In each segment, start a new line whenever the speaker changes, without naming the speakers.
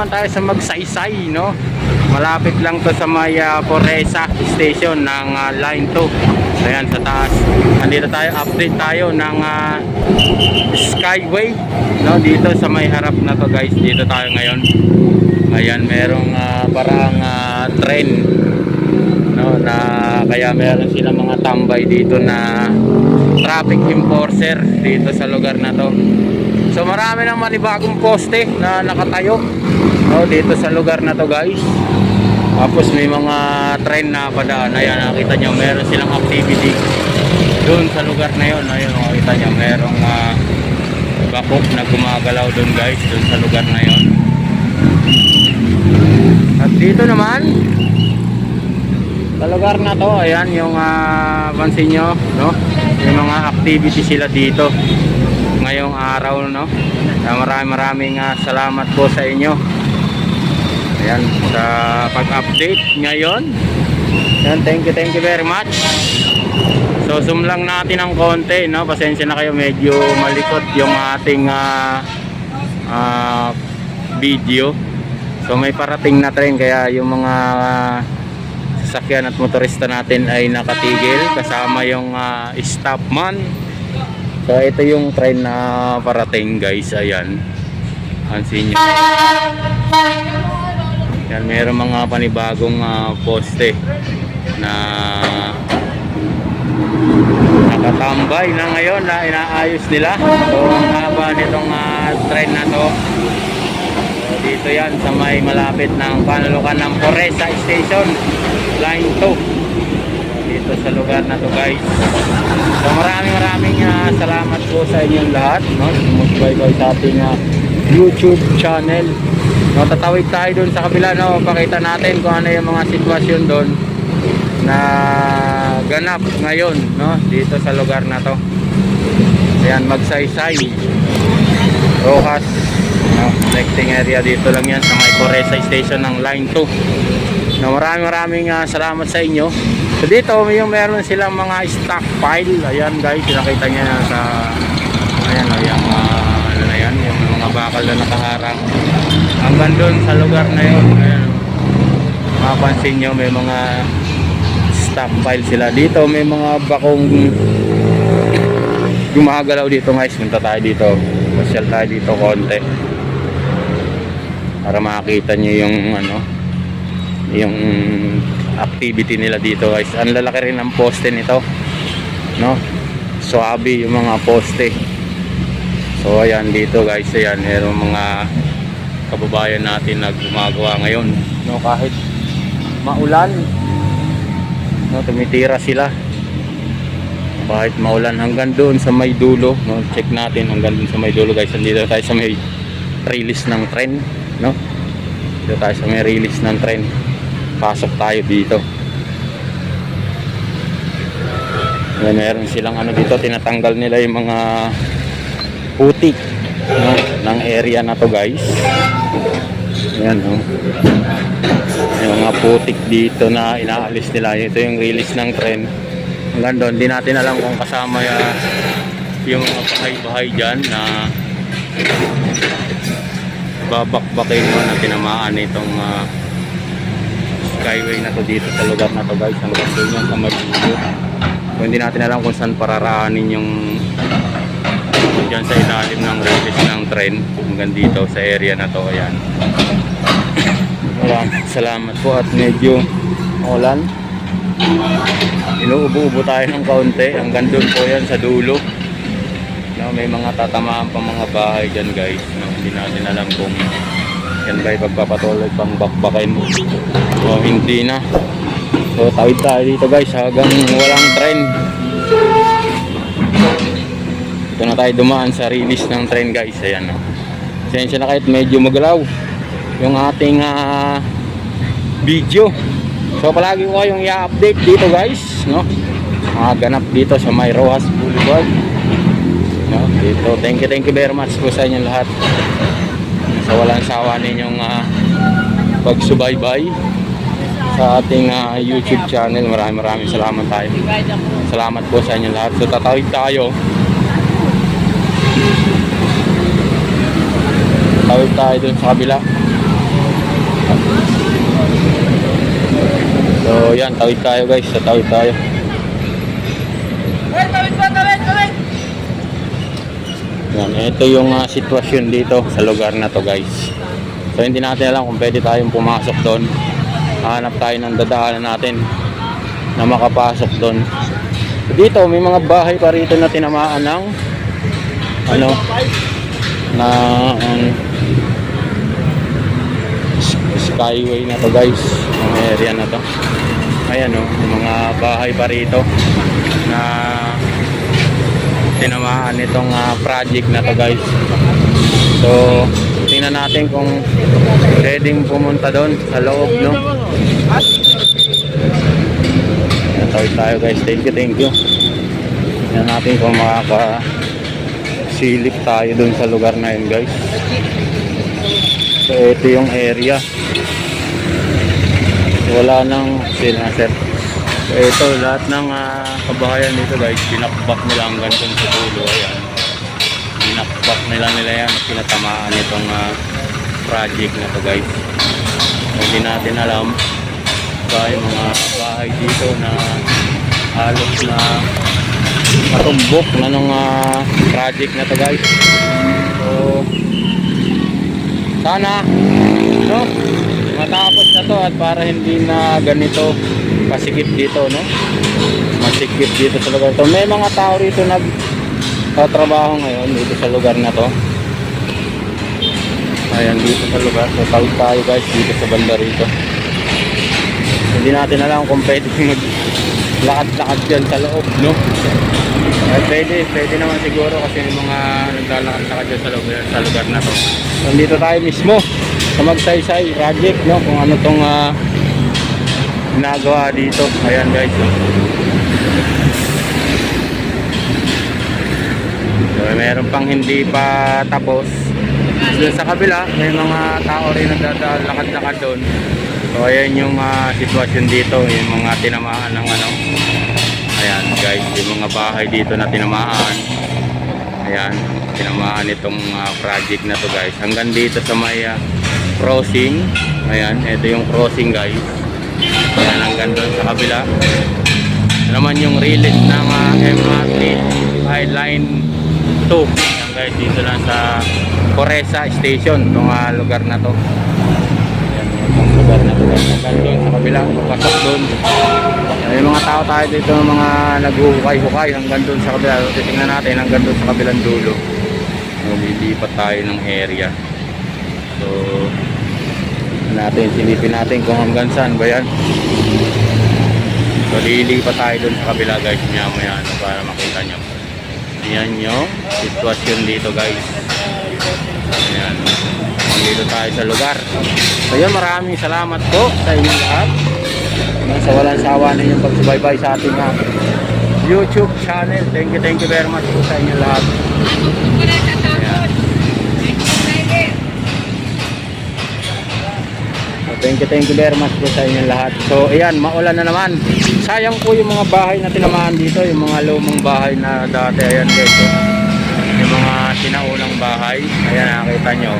naman tayo sa Magsaysay, no? Malapit lang to sa may ah, Poresa Station ng ah, Line 2. Ayan, sa taas. Nandito tayo, update tayo ng ah, Skyway, no? Dito sa may harap na to guys, dito tayo ngayon. Ayan, merong ah, parang ah, train no na kaya meron sila mga tambay dito na traffic enforcer dito sa lugar na to so marami ng manibagong poste na nakatayo no dito sa lugar na to guys. Tapos may mga train na padaan. Ayan nakita nyo meron silang activity doon sa lugar na yon ayun nakita nyo merong uh, bakok na gumagalaw doon guys doon sa lugar na yon at dito naman sa lugar na to, ayan yung uh, pansin nyo, no? Yung mga activity sila dito ngayong araw, no? Kaya maraming maraming ah, salamat po sa inyo. Ayan, sa pag-update ngayon. Ayan, thank you, thank you very much. So, zoom lang natin ng konti, no? Pasensya na kayo, medyo malikot yung ating ah, ah, video. So, may parating na train, kaya yung mga sasakyan at motorista natin ay nakatigil kasama yung uh, stopman so ito yung train na parating guys. Ayan. Pansin nyo. Yan meron mga panibagong ah, poste na nakatambay na ngayon na inaayos nila. So ang haba nitong ah, train na to. Dito yan sa may malapit ng panulukan ng Poresa Station Line 2 dito sa lugar na to guys. So maraming maraming ah, salamat po sa inyong lahat no? sumusubaybay sa ating ah, YouTube channel. No, tatawid tayo dun sa kabila no? pakita natin kung ano yung mga sitwasyon doon na ganap ngayon no? dito sa lugar na to. Ayan magsaysay. Rojas no, connecting area dito lang yan sa may Coresa Station ng Line 2 no, maraming maraming ah, salamat sa inyo so dito yung meron silang mga stockpile. Ayan guys nakita niya sa ayan o yung ah, ano na yan yung mga bakal na nakaharang. Hanggang doon sa lugar na yun ayan. Mapansin nyo may mga stockpile sila. Dito may mga bakong gumagalaw dito guys. Punta tayo dito. Pasyal tayo dito konti. Para makita nyo yung ano yung activity nila dito guys. Ang lalaki rin ng poste nito no? Swabe yung mga poste. So ayan dito guys ayan meron mga kababayan natin na gumagawa ngayon no? Kahit maulan no? Tumitira sila. Kahit maulan hanggang doon sa may dulo no? Check natin hanggang doon sa may dulo guys. Nandito tayo sa may release ng tren no? Dito tayo sa may release ng tren pasok tayo dito. Ayan, meron silang ano dito tinatanggal nila yung mga putik no, ng area na to guys. Ayan, no. yung mga putik dito na inaalis nila. Ito yung release ng tren. Hanggang doon di natin alam kung kasama ya, yung mga bahay-bahay dyan na babakbakin mo na tinamaan itong ah, skyway na to dito sa lugar na to guys. Hanggang doon yan sa Magulo so hindi natin alam kung saan pararaanin yung dyan sa ilalim ng release ng tren hanggang dito sa area na to ayan. Maraming salamat po at medyo ulan inuubo-ubo tayo ng kaunti. Hanggang doon po yan sa dulo. No, may mga tatamaan pa mga bahay dyan guys. No, hindi natin alam kung yan ba ipagpapatuloy pang bakbakin o hindi na so tawid tayo dito guys hanggang walang tren ito na tayo dumaan sa release ng tren guys ayan no. Sensya na kahit medyo magalaw yung ating ah, video So palagi ko kayong i-update dito guys, no? Mga ganap dito sa May Rojas Boulevard. No, dito. Thank you, thank you very much po sa inyo lahat sa walang sawa ninyong uh, pagsubaybay sa ating uh, YouTube channel. Maraming maraming salamat tayo. Salamat po sa inyo lahat. So tatawid tayo. Tatawid tayo dun sa kabila. So yan, tawid tayo guys. Tatawid tayo.
Tawid, tawid, tawid, tawid!
Yan, ito yung ah, sitwasyon dito sa lugar na to guys. So hindi natin alam kung pwede tayong pumasok doon. Hanap tayo ng dadaanan natin na makapasok doon. Dito may mga bahay pa rito na tinamaan ng ano na um, skyway na to guys. Ang area na to. Ayan oh, mga bahay pa rito na tinamaan itong ah, project na to guys. So, tingnan natin kung pwedeng pumunta doon sa loob, no? Ayan, tawid tayo guys. Thank you, thank you. Tingnan natin kung makaka silip tayo doon sa lugar na yun guys. So, ito yung area. Wala nang sila, So, ito, lahat ng ah, kabahayan dito guys, binakbak nila hanggang dun sa dulo. Ayan. Binakbak nila nila yan, pinatamaan itong ah, project na to guys. Hindi natin alam ba yung mga bahay dito na halos na matumbok na nung ah, project na to guys. So, sana, no? matapos na to at para hindi na ganito pasikip dito no? Masikip dito sa lugar to. May mga tao rito nag trabaho ngayon dito sa lugar na to. Ayan dito sa lugar. So tawid tayo guys dito sa banda rito. Hindi natin alam kung pwede mag lakad-lakad dyan sa loob no? Ay pwede, pwede naman siguro kasi yung mga naglalakad-lakad dyan sa lugar, sa lugar na to. Nandito tayo mismo sa Magsaysay project no? Kung ano tong ah, ginagawa dito. Ayan guys. So, meron pang hindi pa tapos. Doon sa kabila may mga tao rin nagdadalakad-lakad doon. So ayan yung ah, sitwasyon dito. Yung mga tinamaan ng ano. Ayan guys. Yung mga bahay dito na tinamaan. Ayan tinamaan itong ah, project na to guys. Hanggang dito sa may ah, crossing. Ayan ito yung crossing guys. Ayan hanggang doon sa kabila. Ito naman yung release ng ah, MRT ay line 2 ayan guys dito lang sa Coresa Station itong ah, lugar na to. Ayan yung lugar na to guys. Hanggang doon sa kabila. Pasok doon. May mga tao tayo dito mga naghuhukay-hukay hanggang doon sa kabila. Titingnan natin hanggang doon sa kabilang dulo. So, lilipat tayo ng area natin silipin natin kung hanggang saan ba yan. So lilipat tayo doon sa kabila guys maya maya ano, para makita nyo. Yan yung sitwasyon dito guys. Yan dito tayo sa lugar. So yun maraming salamat po sa inyo lahat. Sa walang sawa ninyong pagsubaybay sa ating ah, YouTube channel. Thank you thank you very much po sa inyo lahat Ayan. So, thank you, thank you very much po sa inyo lahat. So, ayan, maulan na naman. Sayang po yung mga bahay na tinamaan dito, yung mga lumang bahay na dati, ayan guys. oh. Yung mga sinaunang bahay, ayan, nakita nyo.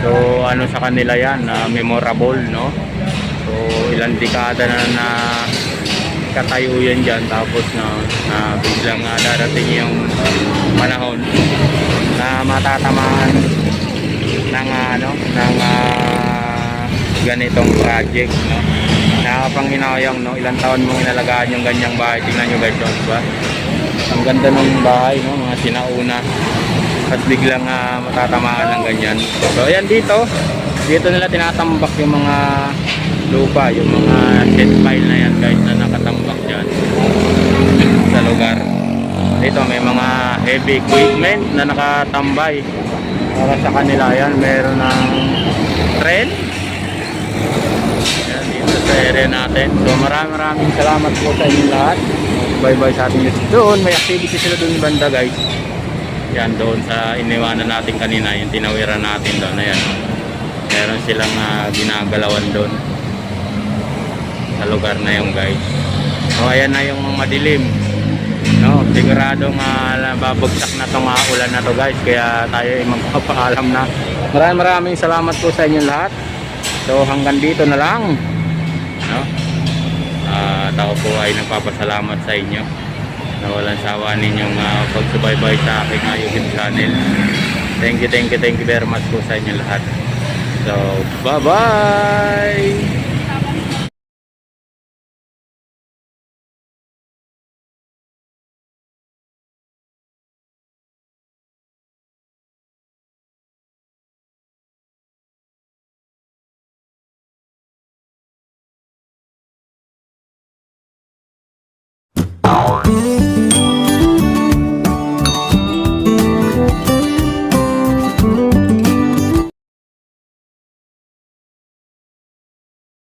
So, ano sa kanila yan, na memorable, no? So, ilang dekada na na katayo yan dyan, tapos na, na biglang ah, darating yung panahon na matatamaan ng ah, ano ng ah, ganitong project no? Nakakapanghinayang no? Ilang taon mong inalagaan yung ganyang bahay? Tingnan nyo guys yun diba? Ang ganda ng bahay no? Mga sinauna. At biglang ah, matatamaan ng ganyan. So ayan dito. Dito nila tinatambak yung mga lupa yung mga set pile na yan guys na nakatambak dyan. Sa lugar. Dito may mga heavy equipment na nakatambay. Para sa kanila yan meron ng tren yan dito sa area natin. So maraming maraming salamat po sa inyo lahat. Bye bye sa ating YouTube. Doon may activity sila doon banda guys. Yan doon sa iniwanan natin kanina yung tinawiran natin doon. Ayan. Meron silang ah, ginagalawan doon. Sa lugar na yung guys. So ayan na yung madilim. No siguradong uh, babagsak na tong uh, ulan na to guys. Kaya tayo ay magpapaalam na. Maraming maraming salamat po sa inyo lahat so hanggang dito na lang no At ako po ay nagpapasalamat sa inyo na walang sawa ninyong ah, pagsubaybay sa aking ah, YouTube channel. Thank you, thank you, thank you very much po sa inyo lahat. So, bye-bye!